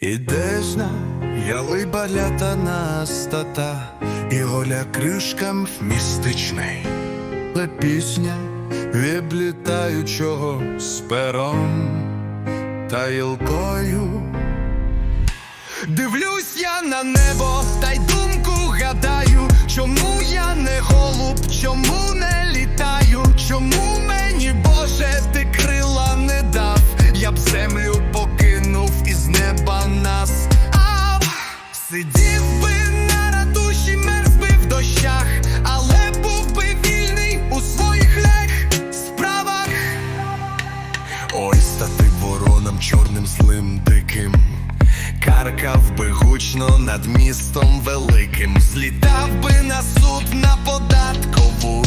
Ідешна, ялиба лята стата, і голя кришкам містичний, Та пісня відлітаючого з пером та ілкою. Дивлюсь я на небо, та й сидів би на ратуші, мерз би в дощах, але був би вільний у своїх лег справах. Ой, стати вороном чорним злим диким. Каркав би гучно над містом великим, злітав би на суд на податкову,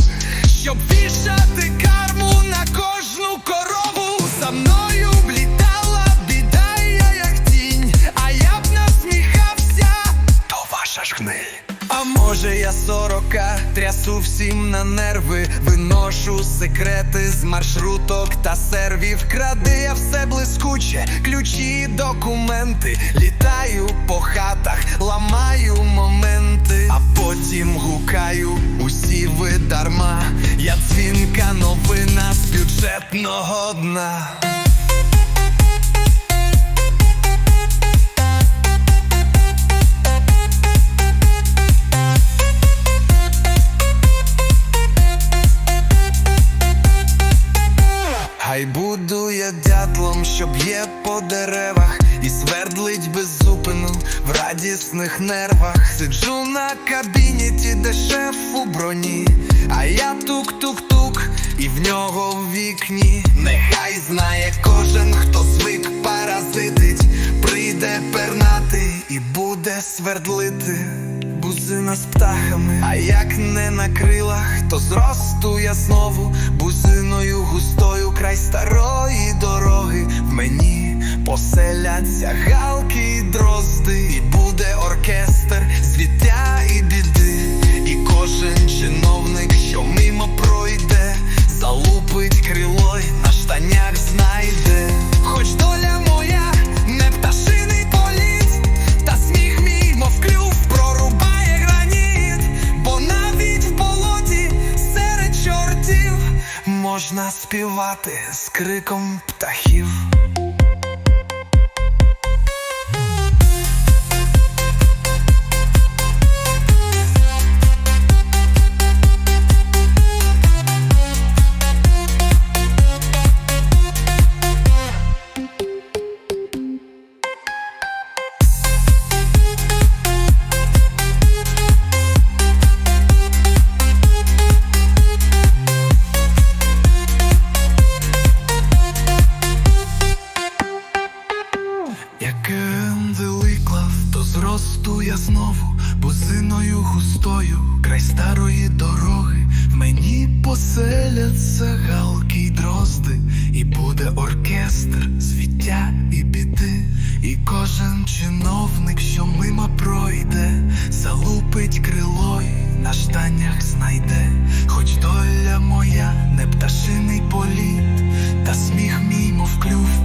сорока, трясу всім на нерви, виношу секрети з маршруток та сервів. Кради я все блискуче, ключі, документи. Літаю по хатах, ламаю моменти, а потім гукаю усі ви дарма. Я дзвінка новина з бюджетного дна. Дятлом, що б'є по деревах і свердлить без зупину в радісних нервах. Сиджу на кабінеті, де шеф у броні, а я тук-тук-тук, і в нього в вікні. Нехай знає кожен, хто звик паразитить, прийде пернати і буде свердлити. Бузина з птахами, а як не на крилах, то зросту я знову бузиною густою край старої дороги. В мені поселяться галки можна співати з криком птахів. Ендели то зросту я знову бузиною густою, край старої дороги. В мені поселяться галки й дрозди, і буде оркестр звіття і біди. І кожен чиновник, що мимо пройде, залупить крило й на штанях знайде. Хоч доля моя не пташиний політ, та сміх мій, мов клюв.